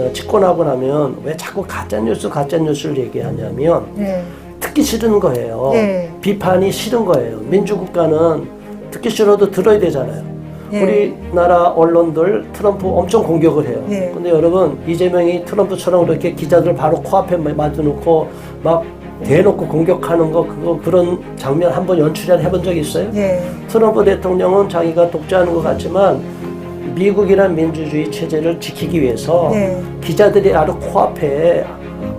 어, 집권하고 나면 왜 자꾸 가짜뉴스 가짜뉴스를 얘기하냐면 네. 듣기 싫은 거예요. 네. 비판이 싫은 거예요. 민주국가는 듣기 싫어도 들어야 되잖아요. 네. 우리나라 언론들 트럼프 엄청 공격을 해요. 네. 근데 여러분 이재명이 트럼프처럼 그렇게 기자들 바로 코앞에 맞춰놓고 막 대놓고 공격하는 거 그거 그런 장면 한번 연출을 해본 적 있어요? 네. 트럼프 대통령은 자기가 독재하는 것 같지만 미국이란 민주주의 체제를 지키기 위해서 네. 기자들이 바로 코앞에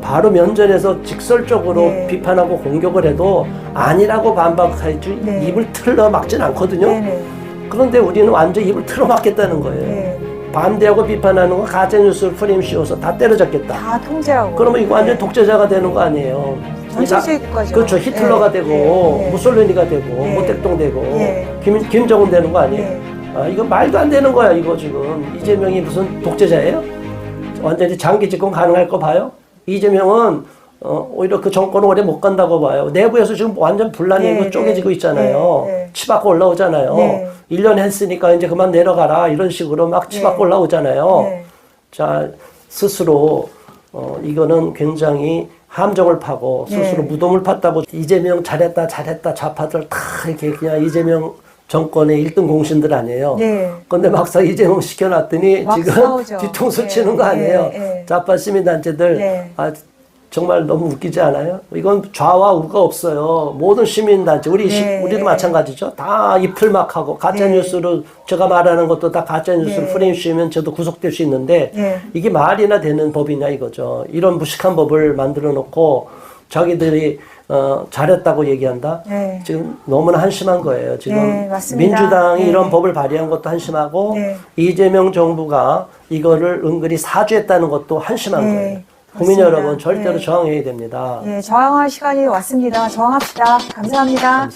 바로 면전에서 직설적으로 네. 비판하고 공격을 해도 아니라고 반박하지 네. 입을 틀어 막진 않거든요. 네네. 그런데 우리는 완전 입을 틀어 막겠다는 거예요. 네. 반대하고 비판하는 거 가짜뉴스를 프레임 씌워서 다 때려잡겠다. 다 통제하고. 그러면 이거 완전 네. 독재자가 되는 거 아니에요. 전체주의국가죠. 그렇죠. 히틀러가 네. 되고 네. 네. 무솔리니가 되고 네. 모택동 되고 네. 김, 김정은 되는 거 아니에요? 네. 아, 이거 말도 안 되는 거야 이거 지금 이재명이 무슨 독재자예요? 완전히 장기 집권 가능할 거 봐요? 이재명은 어, 오히려 그 정권을 오래 못 간다고 봐요. 내부에서 지금 완전 분란이고 네, 쪼개지고 네. 있잖아요. 네, 네. 치받고 올라오잖아요. 네. 일 1년 했으니까 이제 그만 내려가라 이런 식으로 막 치받고 네. 올라오잖아요. 네. 자 스스로 어, 이거는 굉장히 함정을 파고 스스로 네. 무덤을 팠다고 이재명 잘했다 잘했다 좌파들 다 이렇게 그냥 이재명 정권의 1등 공신들 아니에요. 네. 근데 막상 이재명 시켜놨더니 막 지금 싸우죠. 뒤통수 네, 치는 거 아니에요. 네, 네. 좌파 시민단체들 네. 아, 정말 너무 웃기지 않아요? 이건 좌와 우가 없어요. 모든 시민단체 우리 시- 네. 우리도 마찬가지죠. 다 이풀막하고 가짜 네. 뉴스로 제가 말하는 것도 다 가짜 뉴스로 네. 프레임 씌우면 저도 구속될 수 있는데 네. 이게 말이나 되는 법이냐 이거죠. 이런 무식한 법을 만들어 놓고 자기들이 어, 잘했다고 얘기한다. 네. 지금 너무나 한심한 거예요. 지금 네, 맞습니다. 민주당이 네. 이런 법을 발의한 것도 한심하고 네. 이재명 정부가 이거를 은근히 사주했다는 것도 한심한 네, 거예요. 국민 맞습니다. 여러분 절대로 네. 저항해야 됩니다. 네, 저항할 시간이 왔습니다. 저항합시다. 감사합니다. 감사합니다.